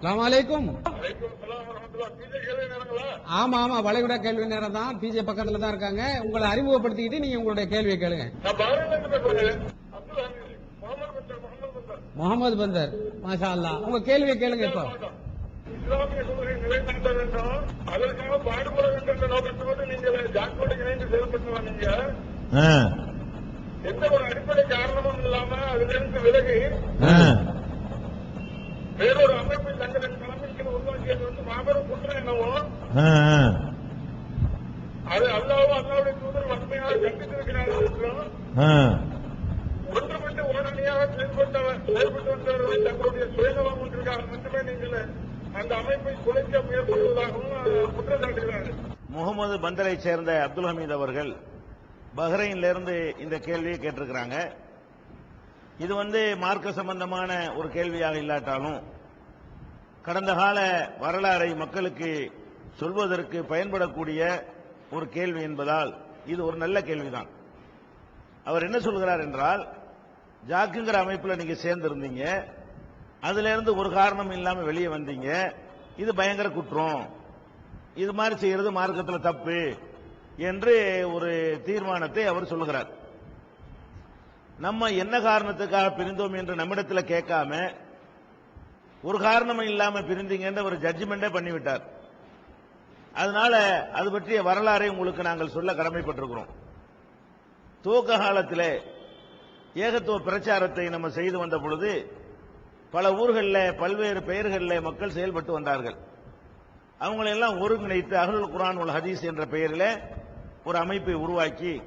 அலாம் அலைக்கும். வலைக்கம் சலாம் வரமத்துல்லா பிஜே கேள்வி நேரங்களா ஆமா ஆமா வளைகுடா கேள்வி நேரம் தான் பிஜே பக்கத்துல தான் இருக்காங்க. உங்களை அறிமுகப்படுத்திக்கிட்டு நீங்க உங்களுடைய கேள்வியை கேளுங்க. முகமது பந்தர் மாஷா அல்லா உங்க கேள்வியை கேளுங்க இப்போ. இஸ்லாமிய வேண்டும் அதற்காக பாடுபட வேண்டும் என்ற நோக்கத்தோடு நீங்கள் ஜாக்கோடு இணைந்து செயல்பட்டு வந்தீங்க. ஆ, எந்த ஒரு அடிப்படை காரணமும் இல்லாம அதிலிருந்து விலகி ஆ, வேறொரு அமைப்பை தங்களின் தலைமைக்கு உருவாக்கியது வந்து மாபெரும் குற்றம் என்னவோ. அது அல்லாவும் அல்லாவுடைய தூதர் வன்மையாக கண்டித்திருக்கிறார்கள். ஒன்றுபட்டு உடனடியாக செயல்பட்டவர் செயல்பட்டு வந்தவர்களை தங்களுடைய சுயநலம் ஒன்றிற்காக மட்டுமே நீங்கள் அந்த அமைப்பை குலைக்க முயற்சிப்பதாகவும் குற்றம் சாட்டுகிறார்கள் முகமது பந்தரை சேர்ந்த அப்துல் ஹமீத் அவர்கள் பஹ்ரைன்ல இருந்து இந்த கேள்வியை கேட்டிருக்கிறாங்க இது வந்து மார்க்க சம்பந்தமான ஒரு கேள்வியாக இல்லாட்டாலும் கடந்த கால வரலாறை மக்களுக்கு சொல்வதற்கு பயன்படக்கூடிய ஒரு கேள்வி என்பதால் இது ஒரு நல்ல கேள்விதான். அவர் என்ன சொல்கிறார் என்றால் ஜாக்குங்கிற அமைப்பில் நீங்க சேர்ந்திருந்தீங்க அதுல இருந்து ஒரு காரணம் இல்லாமல் வெளியே வந்தீங்க இது பயங்கர குற்றம் இது மாதிரி செய்யறது மார்க்கத்தில் தப்பு என்று ஒரு தீர்மானத்தை அவர் சொல்லுகிறார். நம்ம என்ன காரணத்துக்காக பிரிந்தோம் என்று நம்மிடத்தில் கேட்காம ஒரு காரணமும் இல்லாம பிரிந்தீங்கன்ற ஒரு ஜட்ஜ்மெண்டே பண்ணிவிட்டார். அதனால அது பற்றிய வரலாறை உங்களுக்கு நாங்கள் சொல்ல கடமைப்பட்டிருக்கிறோம். துவக்க காலத்தில் ஏகத்துவ பிரச்சாரத்தை நம்ம செய்து வந்த பொழுது பல ஊர்களில் பல்வேறு பெயர்களில் மக்கள் செயல்பட்டு வந்தார்கள். அவங்களெல்லாம் ஒருங்கிணைத்து அகலுல் குரான் உல் ஹதீஸ் என்ற பெயரில் ஒரு அமைப்பை உருவாக்கி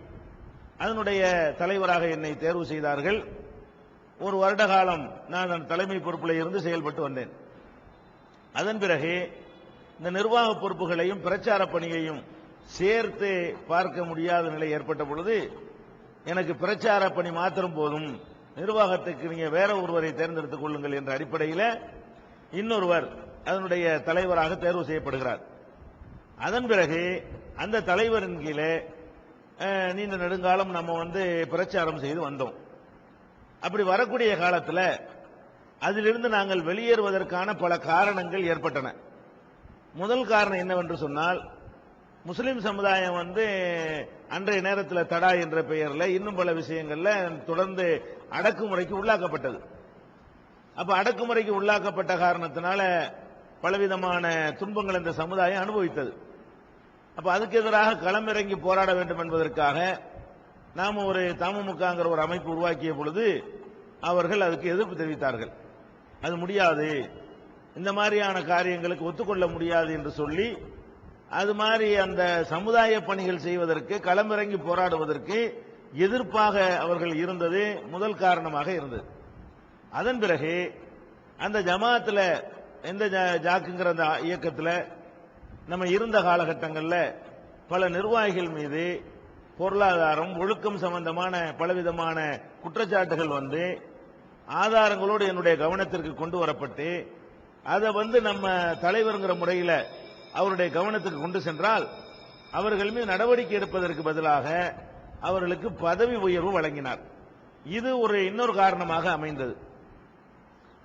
அதனுடைய தலைவராக என்னை தேர்வு செய்தார்கள். ஒரு வருட காலம் நான் அந்த தலைமை பொறுப்பில் இருந்து செயல்பட்டு வந்தேன். அதன் பிறகு இந்த நிர்வாக பொறுப்புகளையும் பிரச்சார பணியையும் சேர்த்து பார்க்க முடியாத நிலை ஏற்பட்ட பொழுது எனக்கு பிரச்சார பணி மாத்திரம் போதும். நிர்வாகத்துக்கு நீங்க வேற ஒருவரை தேர்ந்தெடுத்துக் கொள்ளுங்கள் என்ற அடிப்படையில் இன்னொருவர் அதனுடைய தலைவராக தேர்வு செய்யப்படுகிறார். அதன் பிறகு அந்த தலைவரின் கீழே நீண்ட நெடுங்காலம் நம்ம வந்து பிரச்சாரம் செய்து வந்தோம். அப்படி வரக்கூடிய காலத்தில் அதிலிருந்து நாங்கள் வெளியேறுவதற்கான பல காரணங்கள் ஏற்பட்டன. முதல் காரணம் என்னவென்று சொன்னால் முஸ்லிம் சமுதாயம் வந்து அன்றைய நேரத்தில் தடா என்ற பெயரில் இன்னும் பல விஷயங்களில் தொடர்ந்து அடக்குமுறைக்கு உள்ளாக்கப்பட்டது. அப்ப அடக்குமுறைக்கு உள்ளாக்கப்பட்ட காரணத்தினால பலவிதமான துன்பங்கள் இந்த சமுதாயம் அனுபவித்தது. அப்ப அதுக்கு எதிராக களமிறங்கி போராட வேண்டும் என்பதற்காக நாம் ஒரு தமுமுகங்கிற ஒரு அமைப்பு உருவாக்கிய பொழுது அவர்கள் அதுக்கு எதிர்ப்பு தெரிவித்தார்கள். அது முடியாது. இந்த மாதிரியான காரியங்களுக்கு ஒத்துக்கொள்ள முடியாது என்று சொல்லி அது மாதிரி அந்த சமுதாய பணிகள் செய்வதற்கு களமிறங்கி போராடுவதற்கு எதிர்ப்பாக அவர்கள் இருந்தது முதல் காரணமாக இருந்தது. அதன் பிறகு அந்த ஜமாத்தில் எந்த ஜா- ஜாக்குங்கிற அந்த இயக்கத்தில் நம்ம இருந்த காலகட்டங்களில் பல நிர்வாகிகள் மீது பொருளாதாரம் ஒழுக்கம் சம்பந்தமான பலவிதமான குற்றச்சாட்டுகள் வந்து ஆதாரங்களோடு என்னுடைய கவனத்திற்கு கொண்டு வரப்பட்டு அதை வந்து நம்ம தலைவருங்கிற முறையில் அவருடைய கவனத்துக்கு கொண்டு சென்றால் அவர்கள் மீது நடவடிக்கை எடுப்பதற்கு பதிலாக அவர்களுக்கு பதவி உயர்வு வழங்கினார். இது ஒரு இன்னொரு காரணமாக அமைந்தது.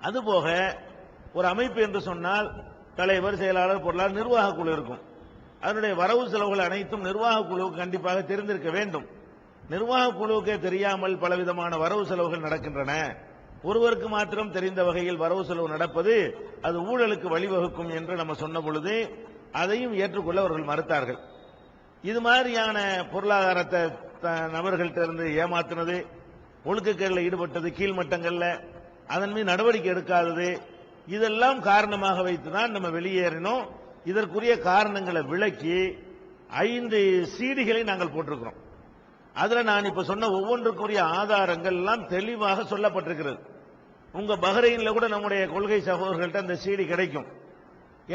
அதுபோக ஒரு அமைப்பு என்று சொன்னால் தலைவர் செயலாளர் பொருளாளர் நிர்வாக குழு இருக்கும். அதனுடைய வரவு செலவுகள் அனைத்தும் நிர்வாக குழுவுக்கு கண்டிப்பாக தெரிந்திருக்க வேண்டும். நிர்வாக குழுவுக்கே தெரியாமல் பலவிதமான வரவு செலவுகள் நடக்கின்றன. ஒருவருக்கு மாத்திரம் தெரிந்த வகையில் வரவு செலவு நடப்பது அது ஊழலுக்கு வழிவகுக்கும் என்று நம்ம சொன்ன பொழுது அதையும் ஏற்றுக்கொள்ள அவர்கள் மறுத்தார்கள். இது மாதிரியான பொருளாதாரத்தை த- நபர்கள்ட்ட இருந்து ஏமாத்தினது ஒழுக்கக்கேடில் ஈடுபட்டது கீழ்மட்டங்கள்ல அதன் மீது நடவடிக்கை எடுக்காதது இதெல்லாம் காரணமாக வைத்துதான் நம்ம வெளியேறினோம். இதற்குரிய காரணங்களை விளக்கி ஐந்து சீடிகளை நாங்கள் போட்டிருக்கிறோம். அதுல நான் இப்ப சொன்ன ஒவ்வொன்றுக்குரிய ஆதாரங்கள் எல்லாம் தெளிவாக சொல்லப்பட்டிருக்கிறது. உங்க பஹ்ரைன்ல கூட நம்முடைய கொள்கை சகோதரர்கள்ட்ட அந்த சீடி கிடைக்கும்.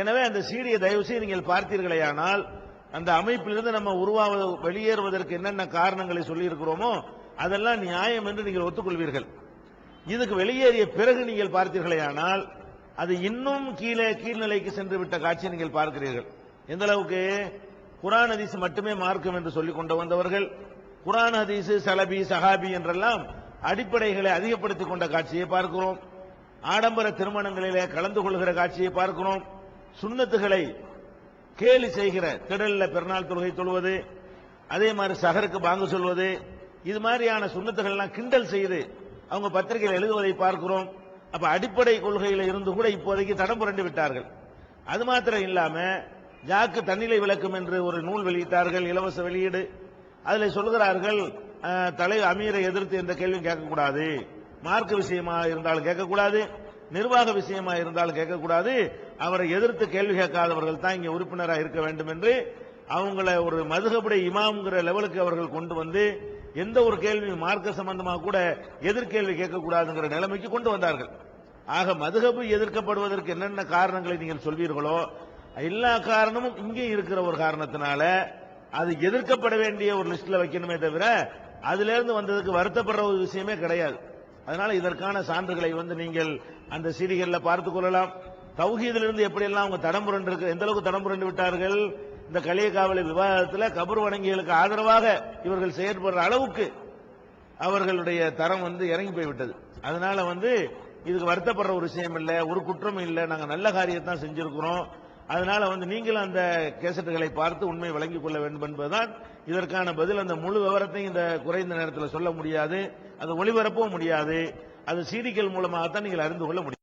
எனவே அந்த சீடியை தயவு செய்து நீங்கள் பார்த்தீர்களேயானால் அந்த அமைப்பிலிருந்து நம்ம உருவாவது வெளியேறுவதற்கு என்னென்ன காரணங்களை சொல்லியிருக்கிறோமோ அதெல்லாம் நியாயம் என்று நீங்கள் ஒத்துக்கொள்வீர்கள். இதுக்கு வெளியேறிய பிறகு நீங்கள் பார்த்தீர்களேயானால் அது இன்னும் கீழே கீழ்நிலைக்கு சென்று விட்ட காட்சியை நீங்கள் பார்க்கிறீர்கள். எந்த அளவுக்கு? குரான் ஹதீஸ் மட்டுமே மார்க்கம் என்று சொல்லிக் கொண்டு வந்தவர்கள் குரான் ஹதீஸ் சலபி சஹாபி என்றெல்லாம் அடிப்படைகளை அதிகப்படுத்திக் கொண்ட காட்சியை பார்க்கிறோம். ஆடம்பர திருமணங்களிலே கலந்து கொள்கிற காட்சியை பார்க்கிறோம். சுண்ணத்துகளை கேலி செய்கிற திடல்ல பெருநாள் தொழுகை தொழுவது அதே மாதிரி சகருக்கு பாங்கு சொல்வது இது மாதிரியான சுண்ணத்துகள் எல்லாம் கிண்டல் செய்து அவங்க பத்திரிகையில் எழுதுவதை பார்க்கிறோம். அப்ப அடிப்படை கொள்கையில இருந்து கூட இப்போதைக்கு தடம் புரண்டு விட்டார்கள். அது மாத்திரம் இல்லாம ஜாக்கு தன்னிலை விளக்கும் என்று ஒரு நூல் வெளியிட்டார்கள் இலவச வெளியீடு. அதில் சொல்கிறார்கள் தலை அமீரை எதிர்த்து எந்த கேள்வியும் கேட்கக்கூடாது. மார்க்க விஷயமா இருந்தாலும் கேட்கக்கூடாது. நிர்வாக விஷயமா இருந்தாலும் கேட்கக்கூடாது. அவரை எதிர்த்து கேள்வி கேட்காதவர்கள் தான் இங்கே உறுப்பினராக இருக்க வேண்டும் என்று அவங்கள ஒரு மதுகபுடைய இமாம்ங்கிற லெவலுக்கு அவர்கள் கொண்டு வந்து எந்த ஒரு கேள்வி மார்க்க சம்பந்தமாக கூட எதிர்கேள்வி கேட்கக்கூடாதுங்கிற நிலைமைக்கு கொண்டு வந்தார்கள். ஆக மதுகபு எதிர்க்கப்படுவதற்கு என்னென்ன காரணங்களை நீங்கள் சொல்வீர்களோ எல்லா காரணமும் இங்கே இருக்கிற ஒரு காரணத்தினால அது எதிர்க்கப்பட வேண்டிய ஒரு லிஸ்ட்ல வைக்கணுமே தவிர அதுல இருந்து வந்ததுக்கு வருத்தப்படுற ஒரு விஷயமே கிடையாது. அதனால இதற்கான சான்றுகளை வந்து நீங்கள் அந்த சீடிகளில் பார்த்துக் கொள்ளலாம். தௌஹீதிலிருந்து எப்படியெல்லாம் அவங்க தடம் புரண்டு எந்த அளவுக்கு தடம் புரண்டு விட்டார்கள் இந்த களியக்காவலை விவாதத்தில் கபர் வணங்கிகளுக்கு ஆதரவாக இவர்கள் செயற்படுற அளவுக்கு அவர்களுடைய தரம் வந்து இறங்கி போய்விட்டது. அதனால வந்து இதுக்கு வருத்தப்படுற ஒரு விஷயம் இல்லை ஒரு குற்றம் இல்லை நாங்கள் நல்ல காரியத்தான் செஞ்சிருக்கிறோம். அதனால வந்து நீங்களும் அந்த கேசட்டுகளை பார்த்து உண்மை வழங்கிக் கொள்ள வேண்டும் என்பதுதான் இதற்கான பதில். அந்த முழு விவரத்தையும் இந்த குறைந்த நேரத்தில் சொல்ல முடியாது. அதை ஒளிபரப்பவும் முடியாது. அது சீடிகள் மூலமாகத்தான் நீங்கள் அறிந்து கொள்ள முடியும்.